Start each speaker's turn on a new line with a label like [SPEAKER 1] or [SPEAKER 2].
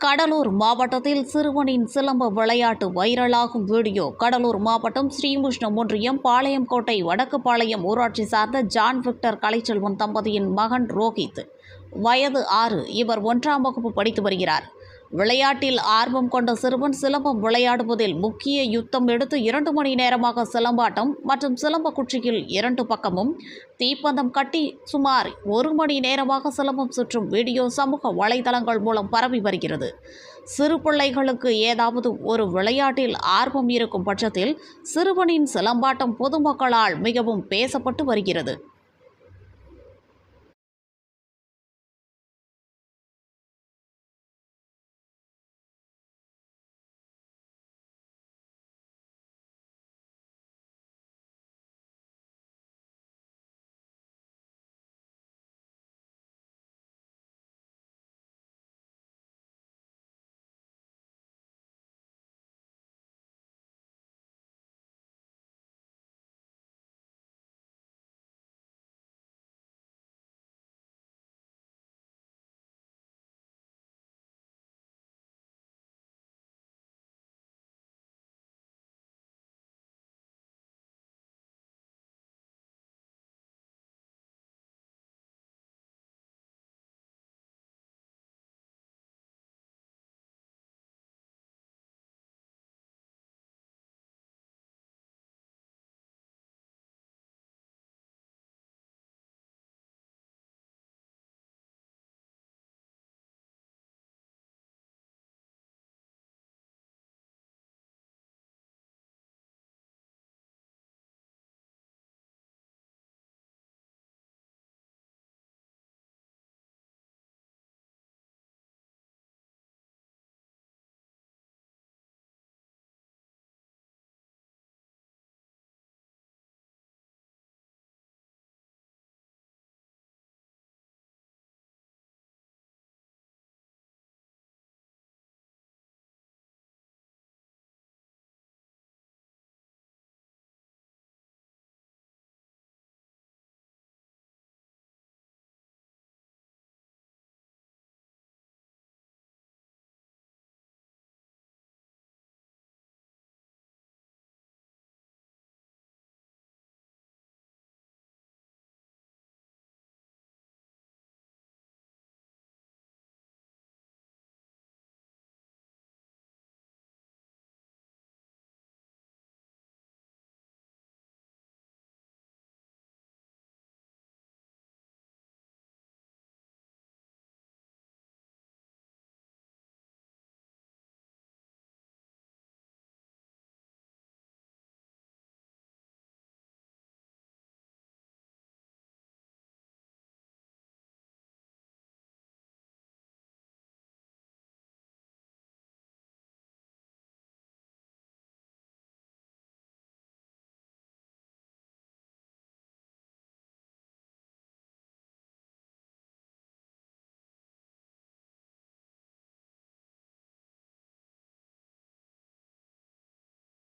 [SPEAKER 1] கடலூர் மாவட்டத்தில் சிறுவனின் சிலம்ப விளையாட்டு வைரலாகும் வீடியோ. கடலூர் மாவட்டம் ஸ்ரீமுஷ்ணம் ஒன்றியம் பாளையங்கோட்டை வடக்குப்பாளையம் ஊராட்சி சார்ந்த ஜான் விக்டர் கலைச்செல்வன் தம்பதியின் மகன் ரோஹித். வயது ஆறு. இவர் ஒன்றாம் வகுப்பு படித்து வருகிறார். விளையாட்டில் ஆர்வம் கொண்ட சிறுவன் சிலம்பம் விளையாடுவதில் முக்கிய யுத்தம் எடுத்து இரண்டு மணி நேரமாக சிலம்பாட்டம் மற்றும் சிலம்ப குச்சியில் இரண்டு பக்கமும் தீப்பந்தம் கட்டி சுமார் ஒரு மணி நேரமாக சிலம்பம் சுற்றும் வீடியோ சமூக வலைதளங்கள் மூலம் பரவி வருகிறது. சிறு பிள்ளைகளுக்கு ஏதாவது ஒரு விளையாட்டில் ஆர்வம் இருக்கும் பட்சத்தில் சிறுவனின் சிலம்பாட்டம் பொதுமக்களால் மிகவும் பேசப்பட்டு வருகிறது.